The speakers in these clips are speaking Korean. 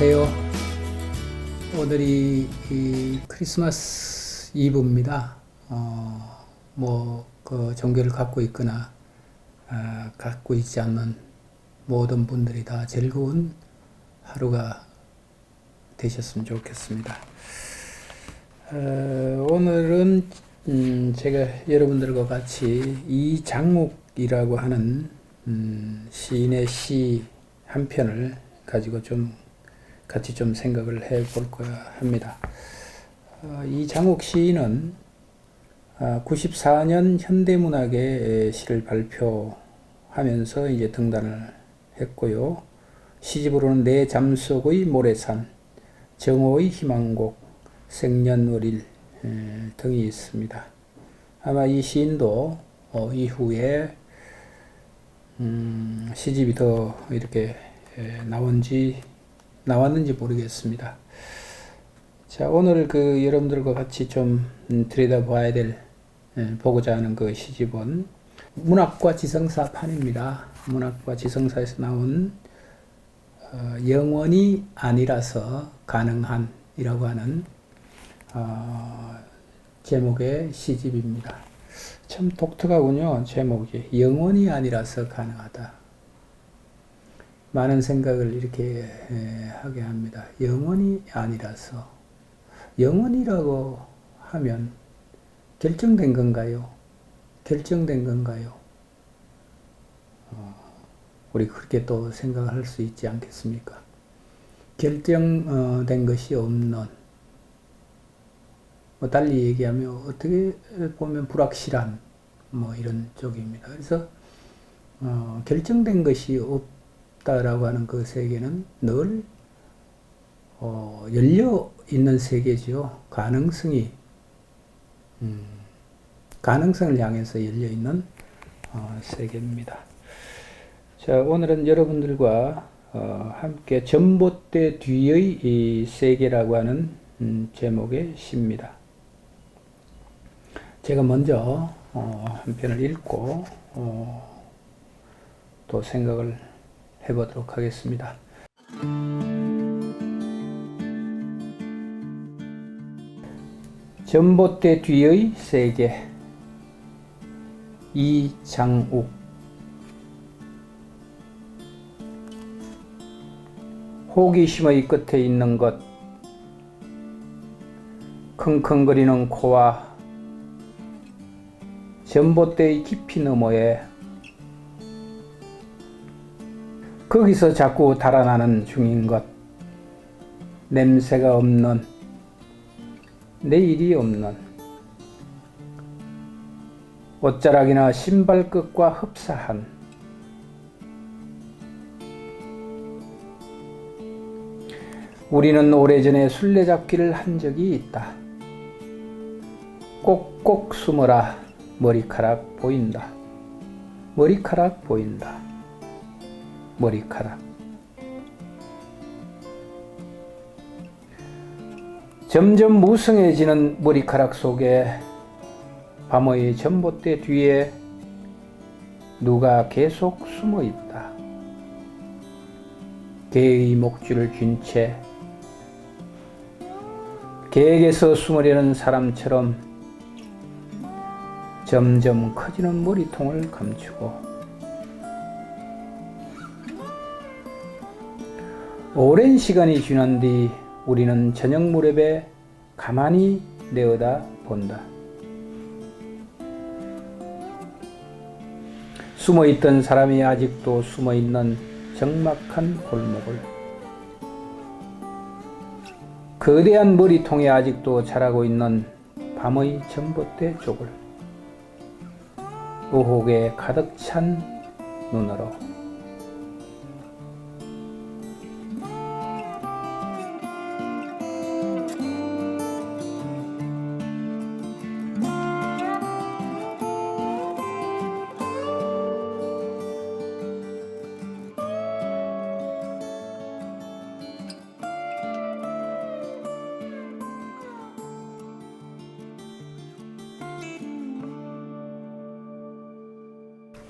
안녕하세요. 오늘이 이 크리스마스 이브입니다. 어, 뭐그 종교를 갖고 있거나 아, 갖고 있지 않는 모든 분들이 다 즐거운 하루가 되셨으면 좋겠습니다. 어, 오늘은 음, 제가 여러분들과 같이 이장욱이라고 하는 음, 시인의 시 한 편을 가지고 좀 같이 좀 생각을 해 볼까 합니다. 어, 이장욱 시인은 아, 94년 현대문학의 시를 발표하면서 이제 등단을 했고요. 시집으로는 내 잠속의 모래산, 정오의 희망곡, 생년월일 등이 있습니다. 아마 이 시인도 어, 이후에 음, 시집이 더 이렇게 나온 지 나왔는지 모르겠습니다. 자 오늘 그 여러분들과 같이 좀 음, 들여다봐야 될 보고자 하는 그 시집은 문학과 지성사 판입니다. 문학과 지성사에서 나온 어, 영원이 아니라서 가능한이라고 하는 어, 제목의 시집입니다. 참 독특하군요. 제목이 영원이 아니라서 가능하다. 많은 생각을 이렇게 하게 합니다. 영원이 아니라서 영원이라고 하면 결정된 건가요? 결정된 건가요? 어, 우리 그렇게 또 생각할 수 있지 않겠습니까? 결정된 것이 없는 뭐 달리 얘기하면 어떻게 보면 불확실한 뭐 이런 쪽입니다. 그래서 어, 결정된 것이 없 다라고 하는 그 세계는 늘 어, 열려 있는 세계죠. 가능성이 음, 가능성을 향해서 열려 있는 어, 세계입니다. 자 오늘은 여러분들과 어, 함께 전봇대 뒤의 이 세계라고 하는 음, 제목의 시입니다. 제가 먼저 어, 한 편을 읽고 어, 또 생각을 해보도록 하겠습니다. 전봇대 뒤의 세계 이장욱 호기심의 끝에 있는 것 킁킁거리는 코와 전봇대의 깊이 너머에 거기서 자꾸 달아나는 중인 것 냄새가 없는 내일이 없는 옷자락이나 신발끝과 흡사한 우리는 오래전에 술래잡기를 한 적이 있다. 꼭꼭 숨어라. 머리카락 보인다. 머리카락 보인다. 머리카락. 점점 무성해지는 머리카락 속에 밤의 전봇대 뒤에 누가 계속 숨어 있다. 개의 목줄을 쥔 채 개에게서 숨으려는 사람처럼 점점 커지는 머리통을 감추고 오랜 시간이 지난 뒤 우리는 저녁 무렵에 가만히 내어다 본다. 숨어 있던 사람이 아직도 숨어 있는 적막한 골목을. 거대한 머리통에 아직도 자라고 있는 밤의 전봇대 쪽을. 의혹에 가득 찬 눈으로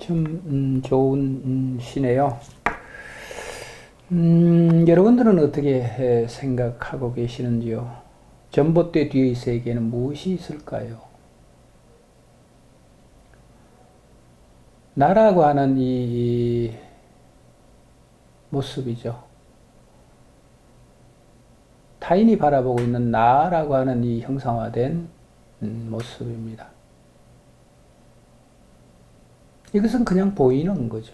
참 음, 좋은 음, 시네요. 음, 여러분들은 어떻게 에, 생각하고 계시는지요? 전봇대 뒤의 세계는 무엇이 있을까요? 나라고 하는 이, 이 모습이죠. 타인이 바라보고 있는 나라고 하는 이 형상화된 음, 모습입니다. 이것은 그냥 보이는 거죠.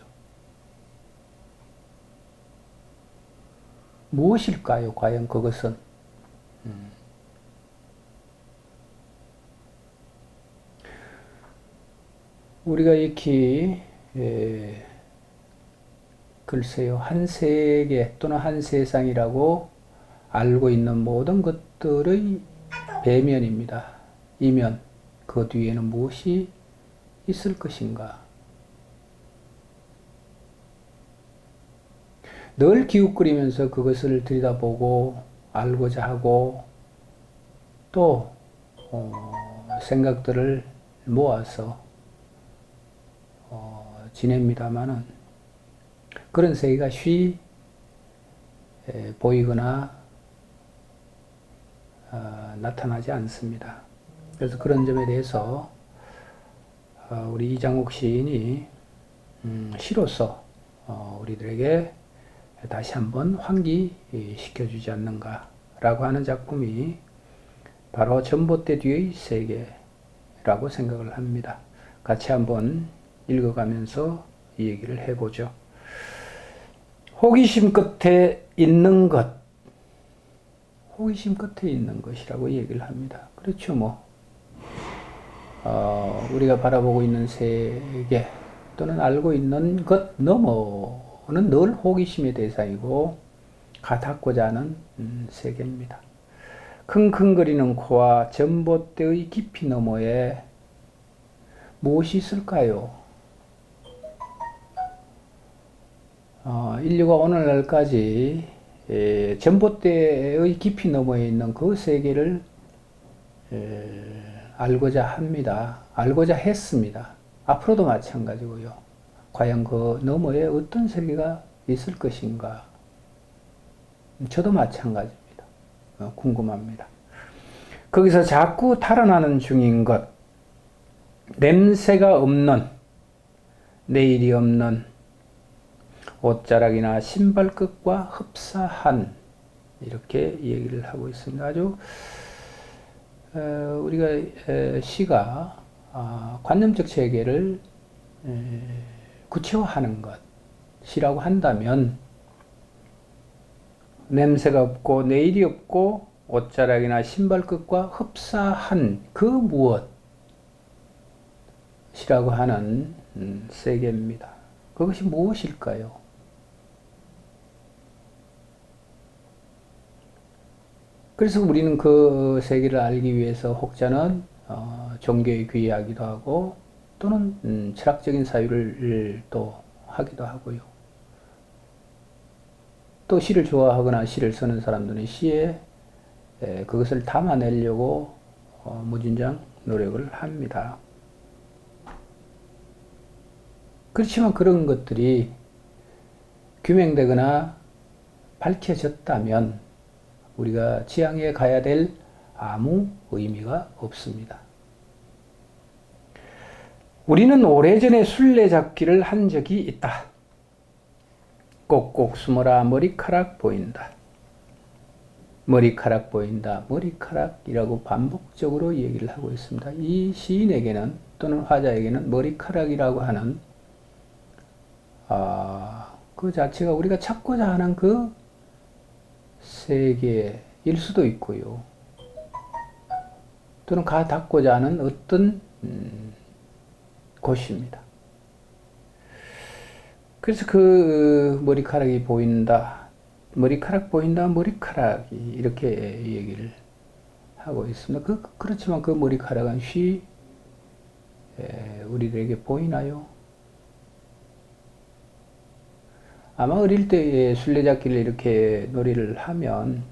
무엇일까요? 과연 그것은? 음. 우리가 익히 에, 글쎄요 한 세계 또는 한 세상이라고 알고 있는 모든 것들의 배면입니다. 이면 그 뒤에는 무엇이 있을 것인가? 늘 기웃거리면서 그것을 들여다보고 알고자 하고 또 어, 생각들을 모아서 어, 지냅니다마는 그런 세계가 쉬 에, 보이거나 어, 나타나지 않습니다. 그래서 그런 점에 대해서 어, 우리 이장욱 시인이 음, 시로서 어, 우리들에게 다시 한번 환기시켜주지 않는가라고 하는 작품이 바로 전봇대 뒤의 세계라고 생각을 합니다. 같이 한번 읽어가면서 이 얘기를 해보죠. 호기심 끝에 있는 것, 호기심 끝에 있는 것이라고 얘기를 합니다. 그렇죠, 뭐. 어, 우리가 바라보고 있는 세계 또는 알고 있는 것넘 어는늘 호기심의 대상이고 가닿고자 하는 음, 세계입니다. 킁킁거리는 코와 전봇대의 깊이 너머에 무엇이 있을까요? 어, 인류가 오늘날까지 에, 전봇대의 깊이 너머에 있는 그 세계를 에, 알고자 합니다. 알고자 했습니다. 앞으로도 마찬가지고요. 과연 그 너머에 어떤 세계가 있을 것인가? 저도 마찬가지입니다. 어, 궁금합니다. 거기서 자꾸 달아나는 중인 것, 냄새가 없는, 내일이 없는 옷자락이나 신발끝과 흡사한 이렇게 얘기를 하고 있습니다. 아주 어, 우리가 시가 아, 관념적 체계를 구체화하는 것이라고 한다면 냄새가 없고 내일이 없고 옷자락이나 신발끝과 흡사한 그 무엇이라고 하는 음, 세계입니다. 그것이 무엇일까요? 그래서 우리는 그 세계를 알기 위해서 혹자는 어, 종교에 귀의하기도 하고 또는 음, 철학적인 사유를 또 하기도 하고요. 또 시를 좋아하거나 시를 쓰는 사람들은 시에 에, 그것을 담아내려고 어, 무진장 노력을 합니다. 그렇지만 그런 것들이 규명되거나 밝혀졌다면 우리가 지향에 가야 될 아무 의미가 없습니다. 우리는 오래전에 술래잡기를 한 적이 있다. 꼭꼭 숨어라 머리카락 보인다. 머리카락 보인다. 머리카락이라고 반복적으로 얘기를 하고 있습니다. 이 시인에게는 또는 화자에게는 머리카락이라고 하는 아, 그 자체가 우리가 찾고자 하는 그 세계일 수도 있고요. 또는 가닿고자 하는 어떤 음, 곳입니다. 그래서 그 머리카락이 보인다. 머리카락 보인다. 머리카락이 이렇게 얘기를 하고 있습니다. 그, 그렇지만 그 머리카락은 쉬 우리들에게 보이나요? 아마 어릴 때 술래잡기를 이렇게 놀이를 하면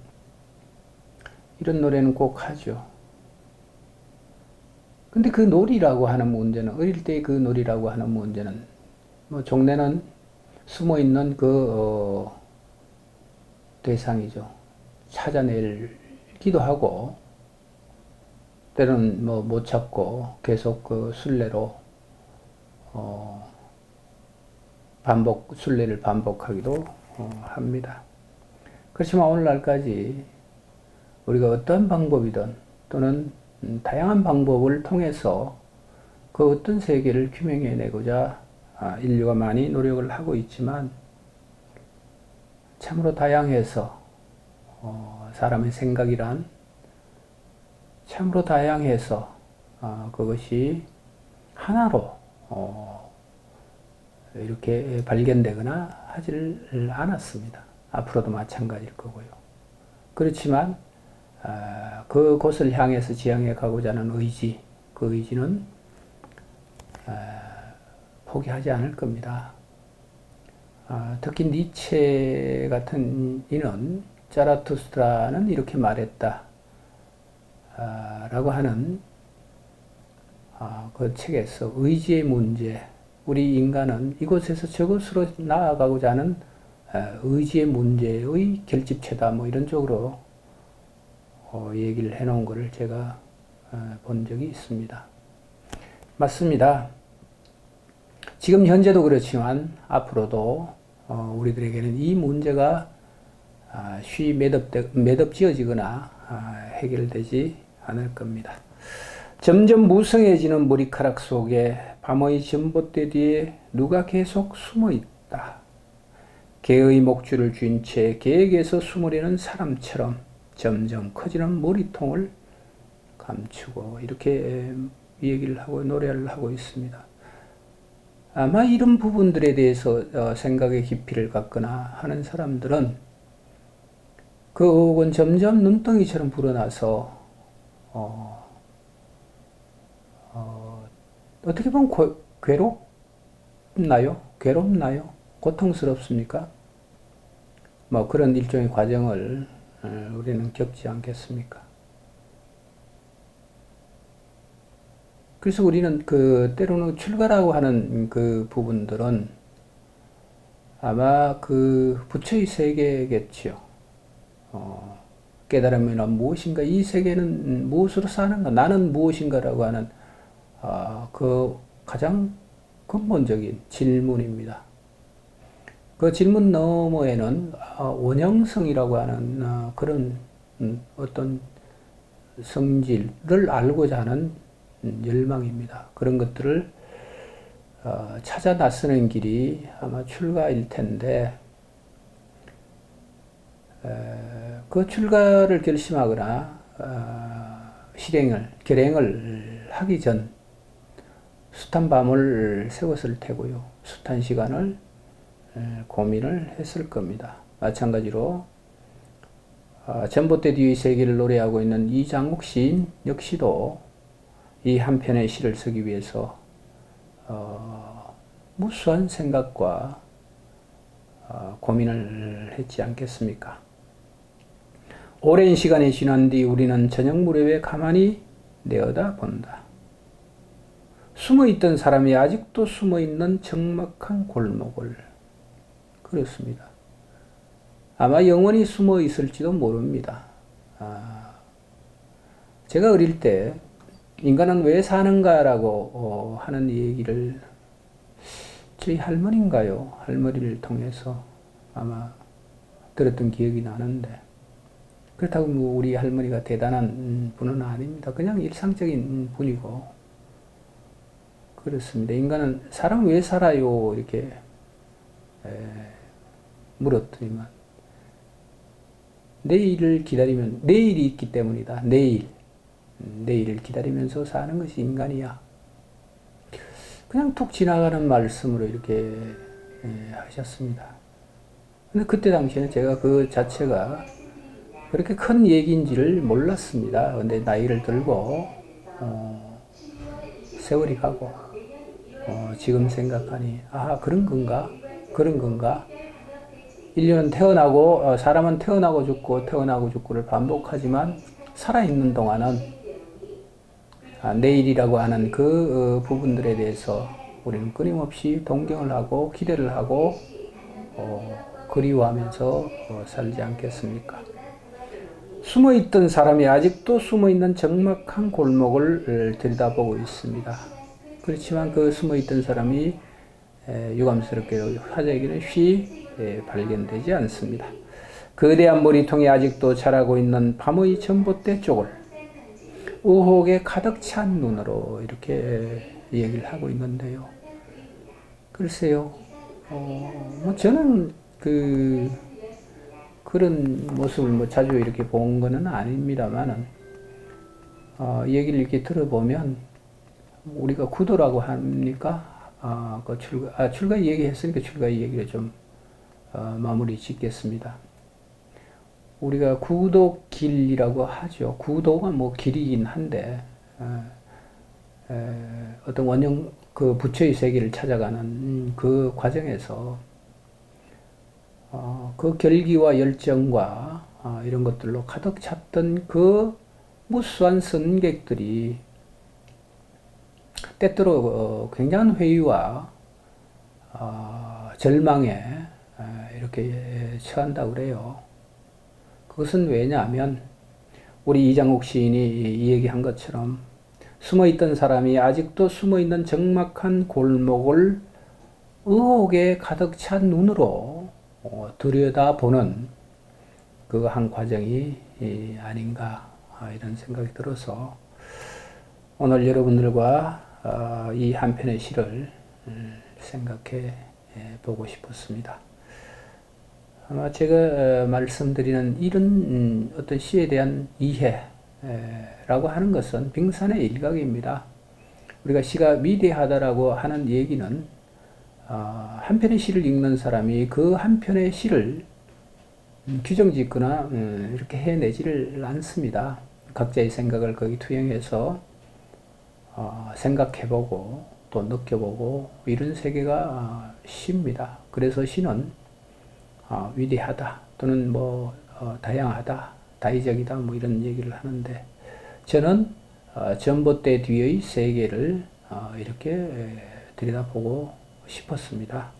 이런 노래는 꼭 하죠. 근데 그 놀이라고 하는 문제는 어릴 때 그 놀이라고 하는 문제는 뭐 종래는 숨어 있는 그 어, 대상이죠. 찾아내기도 하고, 때로는 뭐 못 찾고 계속 그 순례로, 어, 반복, 순례를 반복하기도 어, 합니다. 그렇지만 오늘날까지 우리가 어떤 방법이든 또는 음, 다양한 방법을 통해서 그 어떤 세계를 규명해내고자 아, 인류가 많이 노력을 하고 있지만 참으로 다양해서 어, 사람의 생각이란 참으로 다양해서 어, 그것이 하나로 어, 이렇게 발견되거나 하지를 않았습니다. 앞으로도 마찬가지일 거고요. 그렇지만 아, 그곳을 향해서 지향해 가고자 하는 의지, 그 의지는 아, 포기하지 않을 겁니다. 아, 특히 니체 같은 이는 자라투스트라는 이렇게 말했다. 라고 하는 그 책에서 의지의 문제, 우리 인간은 이곳에서 저곳으로 나아가고자 하는 의지의 문제의 결집체다. 뭐 이런 쪽으로 어, 얘기를 해놓은 것을 제가 어, 본 적이 있습니다. 맞습니다. 지금 현재도 그렇지만 앞으로도 어, 우리들에게는 이 문제가 아, 쉬 매듭, 매듭지어지거나 아, 해결되지 않을 겁니다. 점점 무성해지는 머리카락 속에 밤의 전봇대 뒤에 누가 계속 숨어 있다. 개의 목줄을 쥔채 개에게서 숨으려는 사람처럼 점점 커지는 머리통을 감추고 이렇게 얘기를 하고 노래를 하고 있습니다. 아마 이런 부분들에 대해서 어, 생각의 깊이를 갖거나 하는 사람들은 그 의혹은 점점 눈덩이처럼 불어나서 어, 어, 어떻게 보면 고, 괴롭나요? 괴롭나요? 고통스럽습니까? 뭐 그런 일종의 과정을 어, 우리는 겪지 않겠습니까? 그래서 우리는 그 때로는 출가라고 하는 그 부분들은 아마 그 부처의 세계겠지요. 어, 깨달으면 무엇인가 이 세계는 무엇으로 사는가 나는 무엇인가라고 하는 어, 그 가장 근본적인 질문입니다. 그 질문 너머에는 어, 원형성이라고 하는 어, 그런 음, 어떤 성질을 알고자 하는 음, 열망입니다. 그런 것들을 어, 찾아 나서는 길이 아마 출가일 텐데 그 출가를 결심하거나 실행을 결행을 하기 전 숱한 밤을 새웠을 테고요. 숱한 시간을 고민을 했을 겁니다. 마찬가지로 아, 전봇대 뒤의 세계를 노래하고 있는 이장욱 시인 역시도 이 한 편의 시를 쓰기 위해서 어, 무수한 생각과 어, 고민을 했지 않겠습니까? 오랜 시간이 지난 뒤 우리는 저녁 무렵에 가만히 내어다 본다. 숨어 있던 사람이 아직도 숨어 있는 적막한 골목을 그렇습니다. 아마 영원히 숨어 있을지도 모릅니다. 아, 제가 어릴 때 인간은 왜 사는가라고 어, 하는 얘기를 저희 할머니인가요? 할머니를 통해서 아마 들었던 기억이 나는데 그렇다고 뭐 우리 할머니가 대단한 분은 아닙니다. 그냥 일상적인 분이고 그렇습니다. 인간은 사람 왜 살아요? 이렇게 물었더니만 내일을 기다리면 내일이 있기 때문이다. 내일 음, 내일을 기다리면서 사는 것이 인간이야. 그냥 툭 지나가는 말씀으로 이렇게 하셨습니다. 근데 그때 당시에는 제가 그 자체가 그렇게 큰 얘기인지를 몰랐습니다. 근데 나이를 들고 어, 세월이 가고 어, 지금 생각하니 아 그런 건가 그런 건가 인류는 태어나고 어, 사람은 태어나고 죽고 태어나고 죽고를 반복하지만 살아있는 동안은 아, 내일이라고 하는 그 어, 부분들에 대해서 우리는 끊임없이 동경을 하고 기대를 하고 어, 그리워하면서 어, 살지 않겠습니까? 숨어 있던 사람이 아직도 숨어 있는 적막한 골목을 어, 들여다보고 있습니다. 그렇지만 그 숨어 있던 사람이 에, 유감스럽게도 화재기는 쉬 에, 발견되지 않습니다. 거대한 머리통이 아직도 자라고 있는 밤의 전봇대 쪽을 의혹에 가득 찬 눈으로 이렇게 얘기를 하고 있는데요. 글쎄요, 어, 뭐 저는 그 그런 모습을 뭐 자주 이렇게 본 거는 아닙니다만은 어, 얘기를 이렇게 들어보면 우리가 구도라고 합니까? 아, 그 출가, 아, 출가 얘기했으니까 출가 얘기를 좀 어, 마무리 짓겠습니다. 우리가 구도길이라고 하죠. 구도가 뭐 길이긴 한데 어, 에, 어떤 원형 그 부처의 세계를 찾아가는 그 과정에서 어, 그 결기와 열정과 어, 이런 것들로 가득 찼던 그 무수한 선객들이 때때로 어, 굉장한 회의와 어, 절망에 에, 이렇게 처한다고 그래요. 그것은 왜냐하면 우리 이장욱 시인이 이 얘기한 것처럼 숨어 있던 사람이 아직도 숨어 있는 적막한 골목을 의혹에 가득 찬 눈으로 어, 들여다보는 그 한 과정이 이, 아닌가 아, 이런 생각이 들어서 오늘 여러분들과 어, 이 한 편의 시를 음, 생각해 예, 보고 싶었습니다. 아마 제가 어, 말씀드리는 이런 음, 어떤 시에 대한 이해라고 하는 것은 빙산의 일각입니다. 우리가 시가 위대하다라고 하는 얘기는 어, 한 편의 시를 읽는 사람이 그 한 편의 시를 음, 규정 짓거나 음, 이렇게 해내지를 않습니다. 각자의 생각을 거기 투영해서 어, 생각해보고 또 느껴보고 이런 세계가 어, 시입니다. 그래서 시는 어, 위대하다 또는 뭐 어, 다양하다, 다의적이다 뭐 이런 얘기를 하는데 저는 어, 전봇대 뒤의 세계를 어, 이렇게 에, 들여다보고 싶었습니다.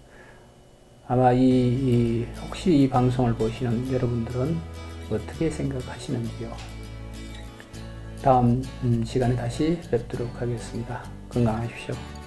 아마 이, 이 혹시 이 방송을 보시는 여러분들은 어떻게 생각하시는지요? 다음 음, 시간에 다시 뵙도록 하겠습니다. 건강하십시오.